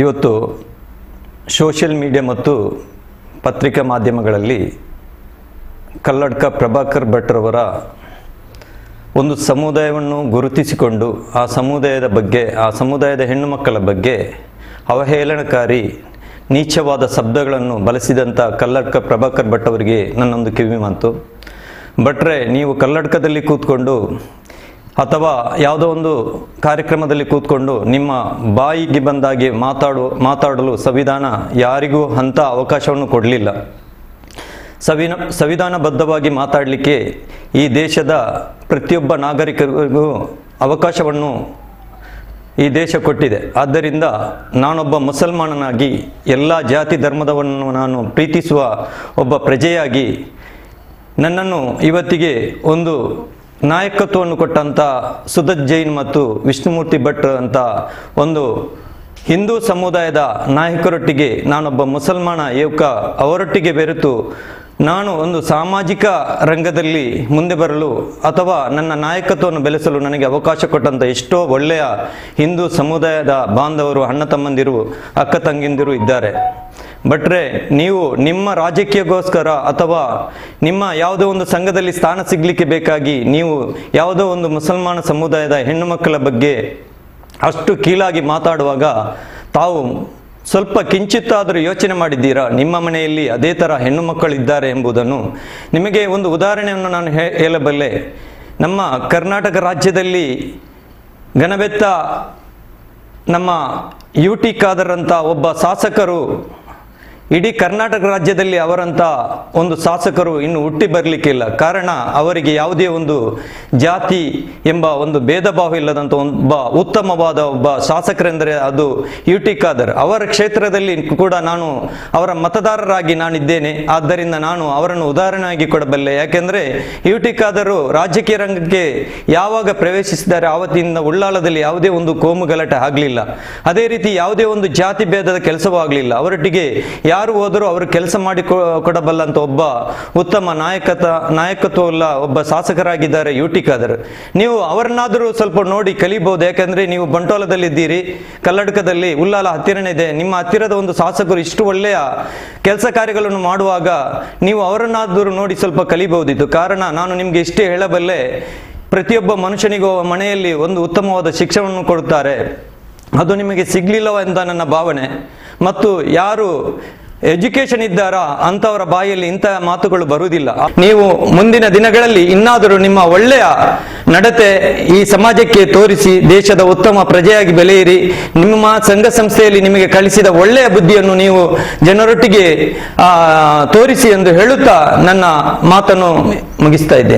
ಇವತ್ತು social media ಮತ್ತು ಪತ್ರಿಕಾ ಮಾಧ್ಯಮಗಳಲ್ಲಿ ಕಲ್ಲಡ್ಕ ಪ್ರಭಾಕರ್ ಭಟ್ರವರ ಒಂದು ಸಮುದಾಯವನ್ನು ಗುರುತಿಸಿಕೊಂಡು, ಆ ಸಮುದಾಯದ ಬಗ್ಗೆ, ಆ ಸಮುದಾಯದ ಹೆಣ್ಣು ಮಕ್ಕಳ ಬಗ್ಗೆ ಅವಹೇಳನಕಾರಿ, ನೀಚವಾದ ಶಬ್ದಗಳನ್ನು ಬಳಸಿದಂಥ ಕಲ್ಲಡ್ಕ ಪ್ರಭಾಕರ್ ಭಟ್ ಅವರಿಗೆ ನನ್ನೊಂದು ಕಿವಿ ಮಾತು ಭಟ್ರೆ, ನೀವು ಕಲ್ಲಡ್ಕದಲ್ಲಿ ಕೂತ್ಕೊಂಡು ಅಥವಾ ಯಾವುದೋ ಒಂದು ಕಾರ್ಯಕ್ರಮದಲ್ಲಿ ಕೂತ್ಕೊಂಡು ನಿಮ್ಮ ಬಾಯಿಗೆ ಬಂದಾಗಿ ಮಾತಾಡು, ಮಾತಾಡಲು ಸಂವಿಧಾನ ಯಾರಿಗೂ ಅಂಥ ಅವಕಾಶವನ್ನು ಕೊಡಲಿಲ್ಲ. ಸಂವಿನ, ಸಂವಿಧಾನಬದ್ಧವಾಗಿ ಮಾತಾಡಲಿಕ್ಕೆ ಈ ದೇಶದ ಪ್ರತಿಯೊಬ್ಬ ನಾಗರಿಕರಿಗೂ ಅವಕಾಶವನ್ನು ಈ ದೇಶ ಕೊಟ್ಟಿದೆ. ಆದ್ದರಿಂದ ನಾನೊಬ್ಬ ಮುಸಲ್ಮಾನನಾಗಿ ಎಲ್ಲ ಜಾತಿ ಧರ್ಮದವನ್ನು ನಾನು ಪ್ರೀತಿಸುವ ಒಬ್ಬ ಪ್ರಜೆಯಾಗಿ ನನ್ನನ್ನು ಇವತ್ತಿಗೆ ಒಂದು ನಾಯಕತ್ವವನ್ನು ಕೊಟ್ಟಂಥ ಸುದತ್ ಜೈನ್ ಮತ್ತು ವಿಷ್ಣುಮೂರ್ತಿ ಭಟ್ ಅಂತ ಒಂದು ಹಿಂದೂ ಸಮುದಾಯದ ನಾಯಕರೊಟ್ಟಿಗೆ ನಾನೊಬ್ಬ ಮುಸಲ್ಮಾನ ಯುವಕ ಅವರೊಟ್ಟಿಗೆ ಬೆರೆತು ನಾನು ಒಂದು ಸಾಮಾಜಿಕ ರಂಗದಲ್ಲಿ ಮುಂದೆ ಬರಲು ಅಥವಾ ನನ್ನ ನಾಯಕತ್ವವನ್ನು ಬೆಳೆಸಲು ನನಗೆ ಅವಕಾಶ ಕೊಟ್ಟಂಥ ಎಷ್ಟೋ ಒಳ್ಳೆಯ ಹಿಂದೂ ಸಮುದಾಯದ ಬಾಂಧವರು, ಅಣ್ಣ ತಮ್ಮಂದಿರು, ಅಕ್ಕ ತಂಗಿಂದಿರು ಇದ್ದಾರೆ. ಭಟ್ರೆ, ನೀವು ನಿಮ್ಮ ರಾಜಕೀಯಗೋಸ್ಕರ ಅಥವಾ ನಿಮ್ಮ ಯಾವುದೋ ಒಂದು ಸಂಘದಲ್ಲಿ ಸ್ಥಾನ ಸಿಗಲಿಕ್ಕೆ ಬೇಕಾಗಿ ನೀವು ಯಾವುದೋ ಒಂದು ಮುಸಲ್ಮಾನ ಸಮುದಾಯದ ಹೆಣ್ಣು ಮಕ್ಕಳ ಬಗ್ಗೆ ಅಷ್ಟು ಕೀಳಾಗಿ ಮಾತಾಡುವಾಗ ತಾವು ಸ್ವಲ್ಪ ಕಿಂಚಿತ್ತಾದರೂ ಯೋಚನೆ ಮಾಡಿದ್ದೀರಾ? ನಿಮ್ಮ ಮನೆಯಲ್ಲಿ ಅದೇ ಥರ ಹೆಣ್ಣು ಮಕ್ಕಳಿದ್ದಾರೆ ಎಂಬುದನ್ನು ನಿಮಗೆ ಒಂದು ಉದಾಹರಣೆಯನ್ನು ನಾನು ಹೇಳಬಲ್ಲೆ. ನಮ್ಮ ಕರ್ನಾಟಕ ರಾಜ್ಯದಲ್ಲಿ ಘನಬೆತ್ತ ನಮ್ಮ ಯು ಟಿ ಖಾದರ್ ಅಂತ ಒಬ್ಬ ಶಾಸಕರು ಇಡೀ ಕರ್ನಾಟಕ ರಾಜ್ಯದಲ್ಲಿ ಅವರಂಥ ಒಂದು ಶಾಸಕರು ಇನ್ನು ಹುಟ್ಟಿ ಬರಲಿಕ್ಕಿಲ್ಲ ಕಾರಣ ಅವರಿಗೆ ಯಾವುದೇ ಒಂದು ಜಾತಿ ಎಂಬ ಒಂದು ಭೇದ ಭಾವ ಇಲ್ಲದಂಥ ಒಬ್ಬ ಉತ್ತಮವಾದ ಒಬ್ಬ ಶಾಸಕರೆಂದರೆ ಅದು ಯು ಟಿ ಖಾದರ್. ಅವರ ಕ್ಷೇತ್ರದಲ್ಲಿ ಕೂಡ ನಾನು ಅವರ ಮತದಾರರಾಗಿ ನಾನಿದ್ದೇನೆ. ಆದ್ದರಿಂದ ನಾನು ಅವರನ್ನು ಉದಾಹರಣೆಯಾಗಿ ಕೊಡಬಲ್ಲೆ. ಯಾಕೆಂದರೆ ಯು ಟಿ ಖಾದರು ರಾಜಕೀಯ ರಂಗಕ್ಕೆ ಯಾವಾಗ ಪ್ರವೇಶಿಸಿದ್ದಾರೆ ಆವತ್ತಿನಿಂದ ಉಳ್ಳಾಲದಲ್ಲಿ ಯಾವುದೇ ಒಂದು ಕೋಮು ಗಲಾಟೆ ಆಗಲಿಲ್ಲ. ಅದೇ ರೀತಿ ಯಾವುದೇ ಒಂದು ಜಾತಿ ಭೇದದ ಕೆಲಸವೂ ಆಗಲಿಲ್ಲ. ಅವರೊಟ್ಟಿಗೆ ಯಾರು ಹೋದರೂ ಅವರು ಕೆಲಸ ಮಾಡಿ ಕೊಡಬಲ್ಲಂತ ಒಬ್ಬ ಉತ್ತಮ ನಾಯಕತ, ನಾಯಕತ್ವವುಳ್ಳ ಒಬ್ಬ ಶಾಸಕರಾಗಿದ್ದಾರೆ ಯು ಟಿ ಖಾದರ್. ನೀವು ಅವರನ್ನಾದರೂ ಸ್ವಲ್ಪ ನೋಡಿ ಕಲಿಬಹುದು ಯಾಕಂದ್ರೆ ನೀವು ಬಂಟೋಲದಲ್ಲಿ ಇದ್ದೀರಿ ಕಲ್ಲಡಕದಲ್ಲಿ ಉಲ್ಲಾಲ ಹತ್ತಿರನೇ ಇದೆ. ನಿಮ್ಮ ಹತ್ತಿರದ ಒಂದು ಶಾಸಕರು ಇಷ್ಟು ಒಳ್ಳೆಯ ಕೆಲಸ ಕಾರ್ಯಗಳನ್ನು ಮಾಡುವಾಗ ನೀವು ಅವರನ್ನಾದರೂ ನೋಡಿ ಸ್ವಲ್ಪ ಕಲಿಬಹುದಿತ್ತು. ಕಾರಣ ನಾನು ನಿಮಗೆ ಇಷ್ಟೇ ಹೇಳಬಲ್ಲೆ, ಪ್ರತಿಯೊಬ್ಬ ಮನುಷ್ಯನಿಗೂ ಮನೆಯಲ್ಲಿ ಒಂದು ಉತ್ತಮವಾದ ಶಿಕ್ಷಣವನ್ನು ಕೊಡುತ್ತಾರೆ. ಅದು ನಿಮಗೆ ಸಿಗ್ಲಿಲ್ಲವ ಅಂತ ನನ್ನ ಭಾವನೆ. ಮತ್ತು ಯಾರು ಎಜುಕೇಶನ್ ಇದ್ದಾರಾ ಅಂಥವರ ಬಾಯಲ್ಲಿ ಇಂತಹ ಮಾತುಗಳು ಬರುವುದಿಲ್ಲ. ನೀವು ಮುಂದಿನ ದಿನಗಳಲ್ಲಿ ಇನ್ನಾದರೂ ನಿಮ್ಮ ಒಳ್ಳೆಯ ನಡತೆ ಈ ಸಮಾಜಕ್ಕೆ ತೋರಿಸಿ, ದೇಶದ ಉತ್ತಮ ಪ್ರಜೆಯಾಗಿ ಬೆಳೆಯಿರಿ. ನಿಮ್ಮ ಸಂಘ ಸಂಸ್ಥೆಯಲ್ಲಿ ನಿಮಗೆ ಕಳಿಸಿದ ಒಳ್ಳೆಯ ಬುದ್ಧಿಯನ್ನು ನೀವು ಜನರೊಟ್ಟಿಗೆ ತೋರಿಸಿ ಎಂದು ಹೇಳುತ್ತಾ ನನ್ನ ಮಾತನ್ನು ಮುಗಿಸ್ತಾ ಇದ್ದೇನೆ.